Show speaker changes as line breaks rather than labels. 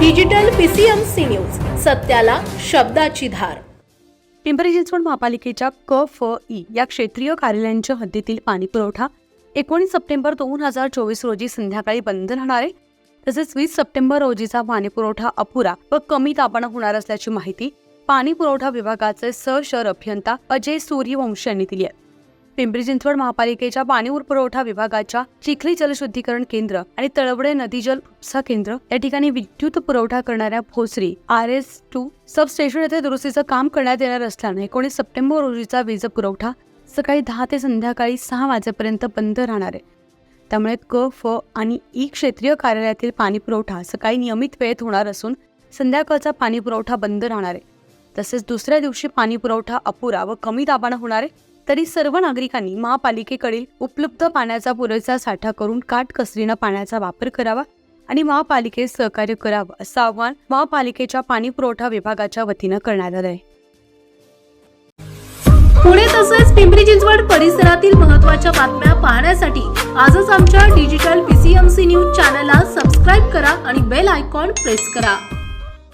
Digital PCMC news सत्याला शब्दाची धार.
पिंपरी चिंचवड महापालिकेच्या क फ ई या क्षेत्रीय कार्यालयांच्या हद्दीतील पाणी पुरवठा एकोणीस सप्टेंबर दोन हजार चोवीस रोजी संध्याकाळी बंद राहणार आहे. तसेच वीस सप्टेंबर रोजीचा पाणी पुरवठा अपुरा व कमी दाबानं होणार असल्याची माहिती पाणी पुरवठा विभागाचे सहशहर अभियंता अजय सूर्यवंशी यांनी दिली आहे. पिंपरी चिंचवड महापालिकेच्या पाणी पुरवठा विभागाच्या चिखली जलशुद्धीकरण केंद्र आणि तळवडे नदी जल उपसा केंद्र या ठिकाणी विद्युत पुरवठा करणाऱ्या Bhosari R S two substation येथे दुरुस्तीचं काम करण्यात येणार असल्याने एकोणीस सप्टेंबर रोजीचा वीज पुरवठा सकाळी दहा ते संध्याकाळी सहा वाजेपर्यंत बंद राहणार आहे. त्यामुळे क फ आणि ई क्षेत्रीय कार्यालयातील पाणी पुरवठा सकाळी नियमित वेळेत होणार असून संध्याकाळचा पाणी पुरवठा बंद राहणार आहे. तसेच दुसऱ्या दिवशी पाणी पुरवठा अपुरा व कमी दाबानं होणार आहे. तरी सर्व नागरिकांनी महापालिकेकडील उपलब्ध पाण्याचा पुरेसा साठा करून काटकसरीनं पाण्याचा वापर करावा आणि महापालिकेत सहकार्य करावं असं आव्हान महापालिकेच्या पाणी पुरवठा विभागाच्या वतीनं करण्यात आलं आहे
पुणे तसेच पिंपरी चिंचवड परिसरातील महत्त्वाच्या बातम्या पाहण्यासाठी आजच आमच्या digital P C M C news चॅनलला सबस्क्राईब करा आणि बेल आयकॉन प्रेस करा.